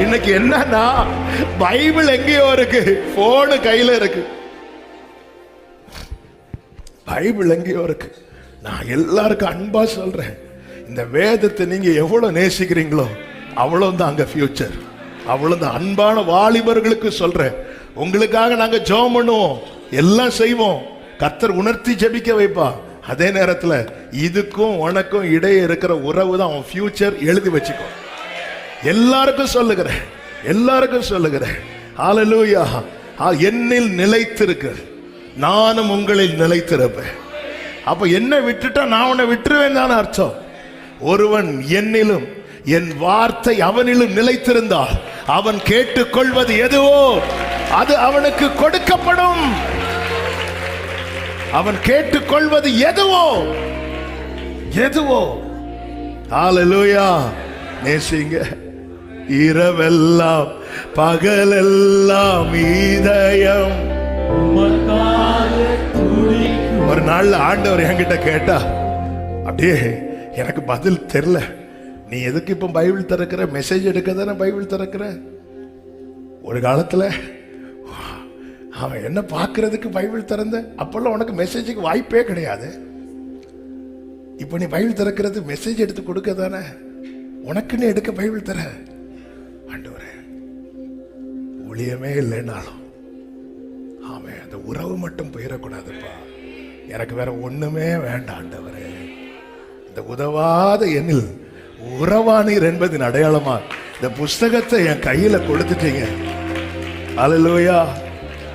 இன்னைக்கு என்னன்னா பைபிள் எங்கேயோ இருக்கு. போனு கையில இருக்கு. பைபிள் எங்கேயோ இருக்கு. நான் எல்லாருக்கும் அன்பா சொல்றேன். இந்த வேதத்தை நீங்க எவ்வளவு நேசிக்கிறீங்களோ அவ்வளவு தான் அங்க ஃபியூச்சர் அவ்வளவுதான். அன்பான வாலிபர்களுக்கு சொல்றேன். உங்களுக்காக நாங்க ஜோம் பண்ணுவோம். எல்லாம் செய்வோம். கர்த்தர் உணர்த்தி ஜெபிக்க வைப்பா. அதே நேரத்துல இதுக்கும் உனக்கும் இடையே இருக்கிற உறவு தான் அவன் ஃபியூச்சர் எழுதி வச்சுக்கோ. எல்லாருக்கும் சொல்லுகிறேன். எல்லாருக்கும் சொல்லுகிறேன். ஆலலூயா ஆ, என்னில் நிலைத்திருக்கு. நானும் உங்களில் நிலைத்திருப்பேன். அப்ப என்ன விட்டுட்டா நான் உன்னை விட்டுருவேன் தானே அர்த்தம். ஒருவன் என்னிலும் என் வார்த்தை அவனிலும் நிலைத்திருந்தால் அவன் கேட்டுக்கொள்வது எதுவோ அது அவனுக்கு கொடுக்கப்படும். அவன் கேட்டுக்கொள்வது எதுவோ எதுவோ. ஆலலூயா நேசிங்க. இரவெல்லாம் பகலெல்லாம் இதயம். ஒரு நாள்ல ஆண்டவர் என்கிட்ட கேட்டா அப்படியே எனக்கு பதில் தெரியல. நீ எதுக்கு இப்ப பைபிள் திறக்கிற? மெசேஜ் எடுக்க தானே பைபிள் திறக்கிற? ஒரு காலத்துல அவன் என்ன பார்க்கறதுக்கு பைபிள் திறந்த? அப்பெல்லாம் உனக்கு மெசேஜுக்கு வாய்ப்பே கிடையாது. இப்போ நீ பைபிள் திறக்கிறது மெசேஜ் எடுத்து கொடுக்க தானே உனக்குன்னு எடுக்க பைபிள் தர? ஊழியமே இல்லைனாலும் ஆமென் அந்த உறவு மட்டும் போயிடக்கூடாதுப்பா எனக்கு வேற ஒண்ணுமே வேண்டாம் இந்த உதவாத எண்ணில் உறவானீர் என்பதின் அடையாளமா இந்த புஸ்தகத்தை என் கையில கொடுத்துட்டீங்க. அலலோயா